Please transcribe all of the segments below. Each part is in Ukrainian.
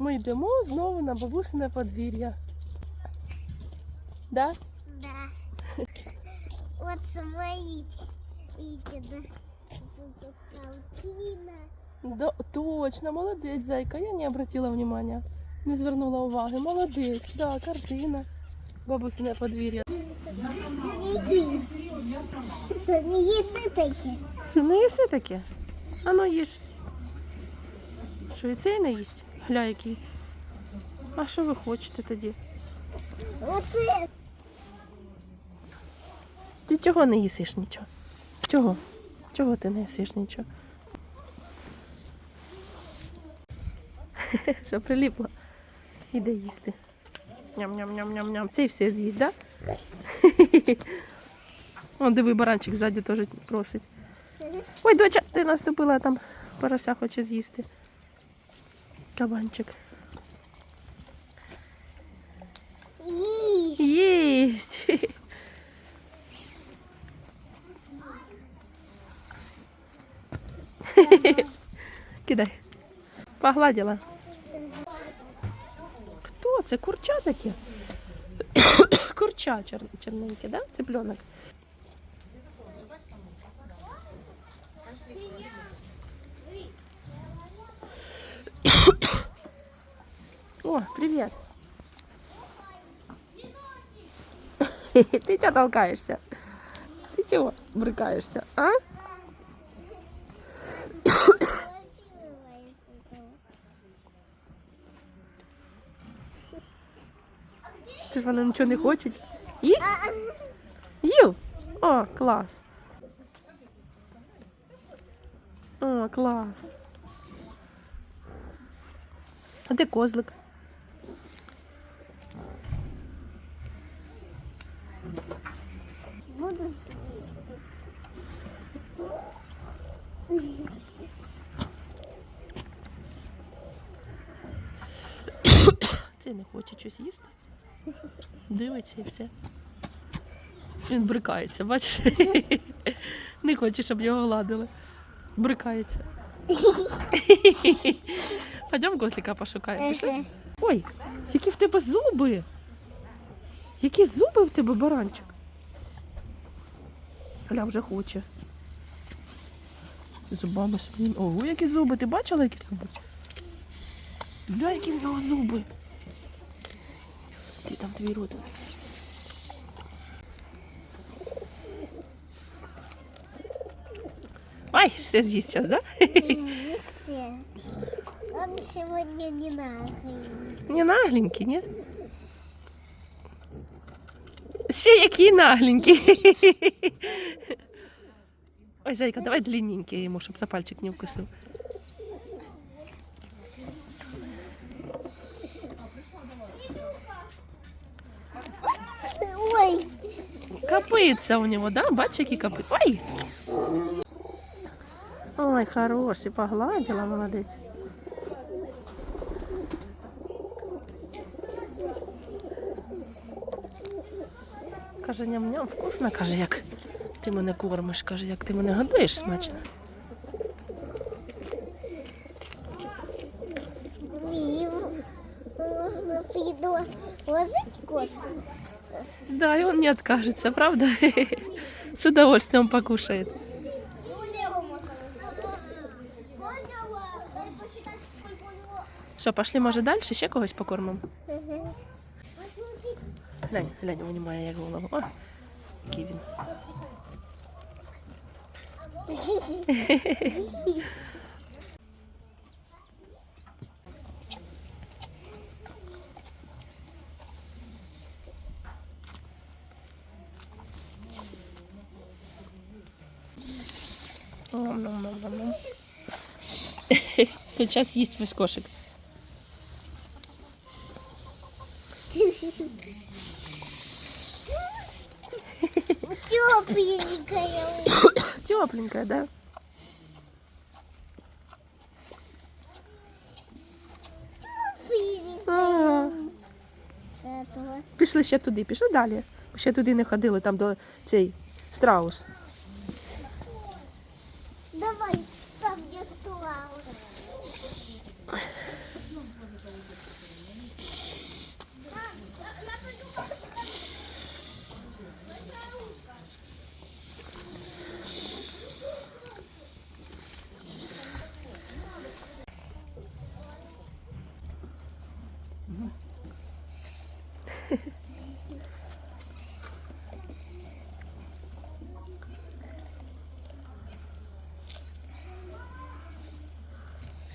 Ми йдемо знову на бабусине подвір'я. Да? Да. Вот свои видно. Да, точно, молодець, зайка. Я не обратила внимания. Не звернула уваги. Молодець, да, картина. Бабусине подвір'я. Есть. Не есть таки? Не їси таке? А ну їж. Що, і цей не їсть? Гля який. А що ви хочете тоді? Ти чого не їсиш нічого? Чого? Чого ти не їсиш нічого? Що приліпло? Іде їсти. Ням-ням-ням-ням-ням. Цей все з'їсть, да? О, диви, баранчик ззаді теж просить. Ой, доча, ти наступила там. Порося хоче з'їсти. Кабанчик. Есть. Єсть. Кидай. Погладила. Хто це? Курча таке? Курча чер... черненьке, да? Цыпленок. О, привет. Ты что толкаешься? Ты чего брыкаешься, а? Ти ж вона нічого не хоче. Їсть? Їв? О, клас. О, клас. А де козлик? Цей не хоче щось їсти. Дивиться і все. Він брикається, бачиш? Не хоче, щоб його гладили. Брикається. Пойдемо кослика пошукаємо. Пішли? Ой, які в тебе зуби! Які зуби в тебе, баранчик? Гля вже хоче. Зубами своїми. Ого, які зуби! Ти бачила, які зуби? Гля, які в нього зуби. Ти там твій рот. Ай, все з'їсть зараз, да? Не все. Он сегодня не нахуй. Не нагленький, ні? Ще який нагленький. Ой, зайка, давай длинненький йому, щоб за пальчик не вкусив. Ой, Копиться у него, да? Бачиш, які копи. Ой! Ой, хороший, погладила, молодець. Каже, ням-ням, вкусно, каже, як ти мене кормиш, каже, як ти мене годуєш смачно. Да, и он не откажется, правда? С удовольствием покушает. Що, пошли, може, далі? Ще когось покормимо? Глянь, глянь, винімає як голову. О, який він. Ном-ном-ном-ном. Тут час їсть весь кошик. Тепленькая. Тепленькая, да? Ага. Пішли ще туди, пішли далі. Ще туди не ходили, там до цей страус. Давай, там где стула.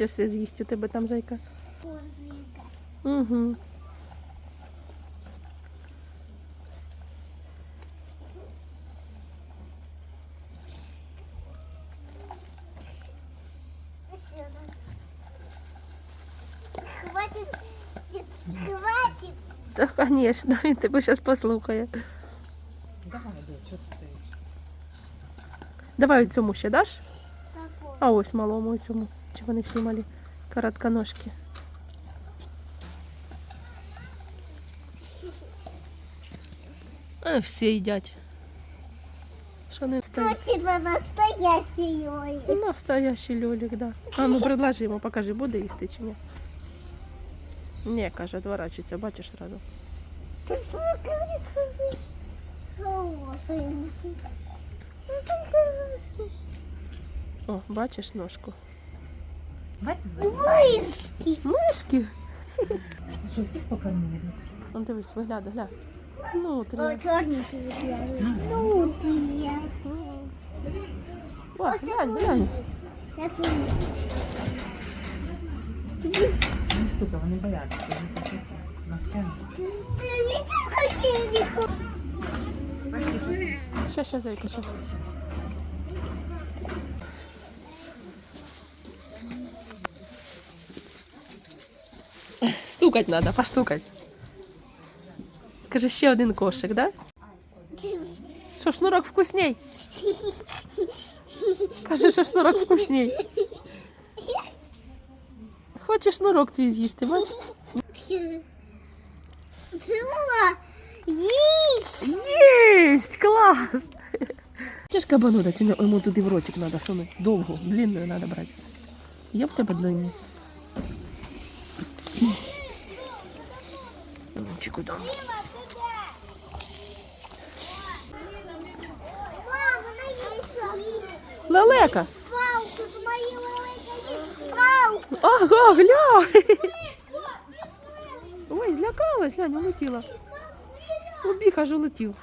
Ще все з'їсть у тебе там зайка. Козика. Угу. Хватит. Хватит. Так, звісно, він тебе зараз послухає. Давай, де, чого ти стоїш? Давай цьому ще даш? Какой? А ось малому цьому. Чи вони всі малі? Коротконожки. А, всі їдять. Що не стоїть? Точно настоящий ой. Настоящий льолік, да. А ну предложи йому, покажи, буде їсти чи ні. Ні, каже, відворачується, бачиш сразу. Ты смотри, какой хорошенький. Какой хороший. О, бачиш ножку. Хватить? Близкий. Мишки. Що, всіх покормили? Он дивись, виглядай, гля. Ну, три. О, черненький. Ну, я. О, глянь, глянь. Я. Не стукай, вони бояться. Вони хочуться ногтями. Ты видишь, какие они хо- Пошли, пошли. Щас, щас, зайка, щас. Стукать надо, постукать. Каже, ще один кошик, да? Що, шнурок вкусней? Каже, що шнурок вкусней. Хочеш шнурок твій з'їсти, бачиш? Взяла. Есть. Єсть! Клас! Чи ж кабану дати? Йому- Йому туди в ротик треба сунути. Довгу, длинну треба брати. Є в тебе длинні? Чеку дам. Лелека! Ага, гля! Ой, злякалась, глянь, улетіла. Убіг, аж улетів.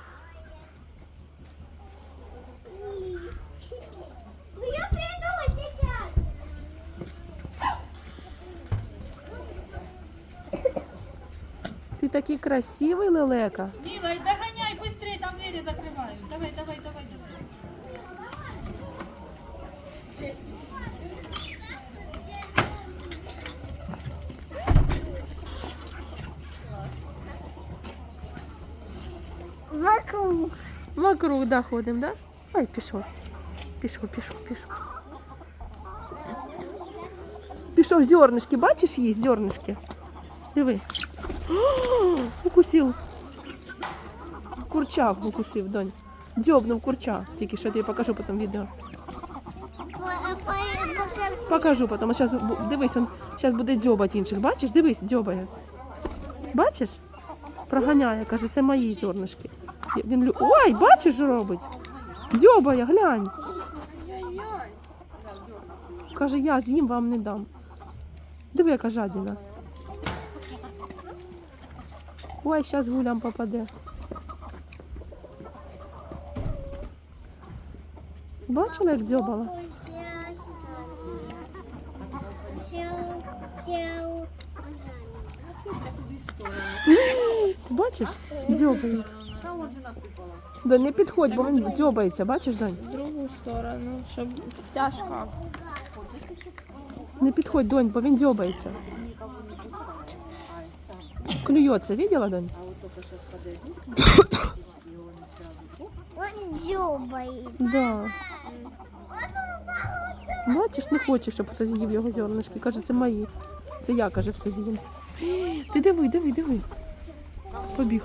Ну я приду сейчас. Ти такий красивий, лелека. Милая, догоняй быстрее, там двери закрывают. Давай, давай, давай, давай. Вокруг. Вокруг, да, ходимо, да? Ай, пішов. Пішов, пішов, пішов. Пішов зернышки, бачиш, їсть зернышки? Диви. О, укусив. Курча укусив, донь. Дзьобнув курча. Тільки що я тобі покажу потім відео. Покажу потім. А Зараз дивись, він зараз буде дзьобати інших. Бачиш? Дивись, дзьобає. Бачиш? Проганяє, каже, це мої зернышки. Він лю... Ой, бачиш, що робить? Дзьобає, глянь. Каже, я з'їм вам не дам. Диви, яка жадіна. Ой, зараз гулям попаде. Бачила, як дзьобала? Бачиш? Дзьобає. Да не підходь, бо він дзьобається, бачиш, Дань? в другу сторону, щоб тяжко. Не підходь, донь, бо він дзьобається. Клюється, видела, Донь? Он дзёбает. Да. Бачиш, не хоче, щоб хтось з'їв його зернышки. Каже, це мої. Це я, каже, все з'їм. Ти диви, диви, диви. Побіг.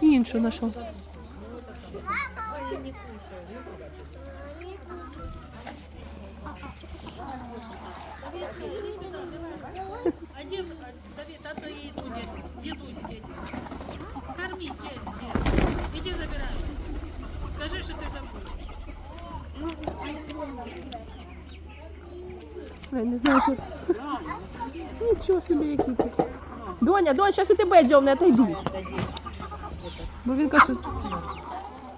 І іншу знайшов. Один, Давид, а то еду, дети, еду дети. Корми, дети, Иди забирай. Скажи, что ты забыл. Я не знаю, що. Нічого собі, який ти. Доня, Доня, зараз і тебе дзьомне, отойди. Бо він каже,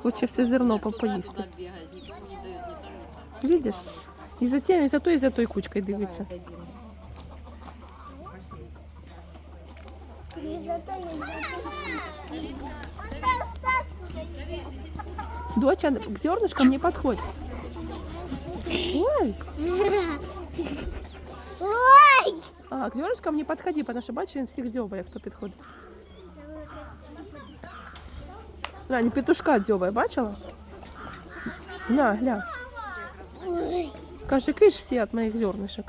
хоче все зерно по- поїсти. Видиш? І за тем, і за той, і за той кучкою дивиться. Доча, к зернышкам не подходь. Ой, Ой! а, к зернышкам не подходи, потому що бачиш, він всіх дзьобає, хто підходить. Гля, не петушка дзьобає, бачила? Гля, гля. Каже, киш всі від моїх зернышек.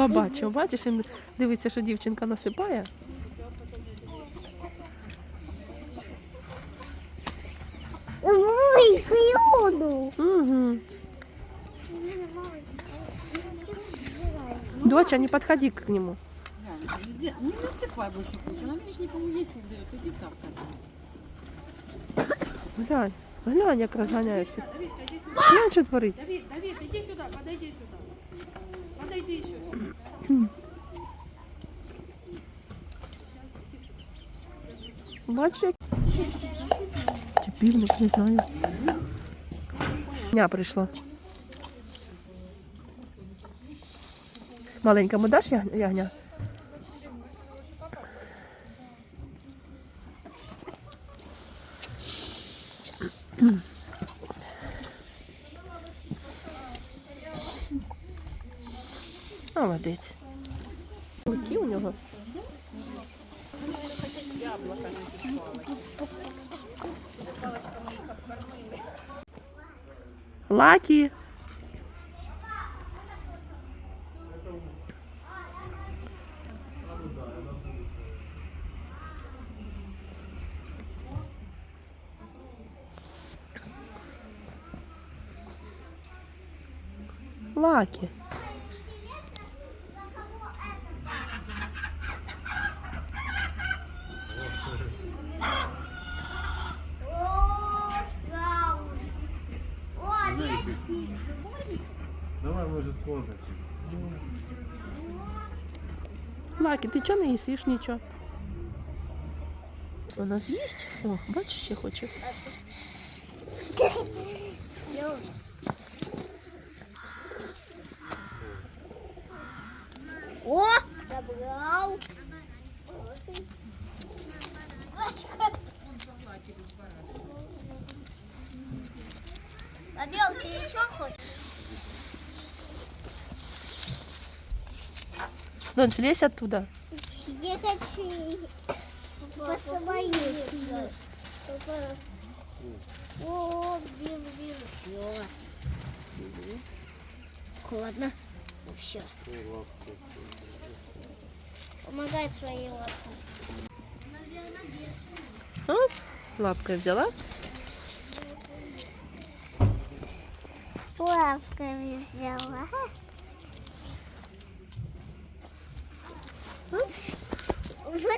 Побачив, бачиш, він дивиться, що дівчинка насипає. Ой, клюнул. Угу. Доча, не подходи к нему. Везде. Не насыпай больше кучу. Она, видишь, никому есть не дает. Иди там. Глянь, глянь, як розганяється. Глянь, що творить. Давид, Давид, иди сюда, подойди сюда. Подойди еще. Бачиш. Чи півник, не знаю. Дня прийшло. Маленькому даш ягня- собаки. Лаки. может, контакт. Лакі, ти чого не їсиш нічого? Вона з'їсть? О, бачиш, ще хоче. О, забрал. Побел, ты еще хочешь? Донь, слезь оттуда. Я хочу по своей. О, бил, бил. Холодно. Все. Помогай своей лапкой. Оп, лапкой взяла. Лапками взяла. Вот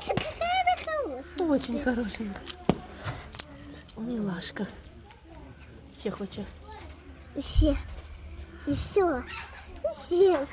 какая она хорошая. Очень хорошенькая. Милашка. Ще хоче. Еще. Еще. Еще.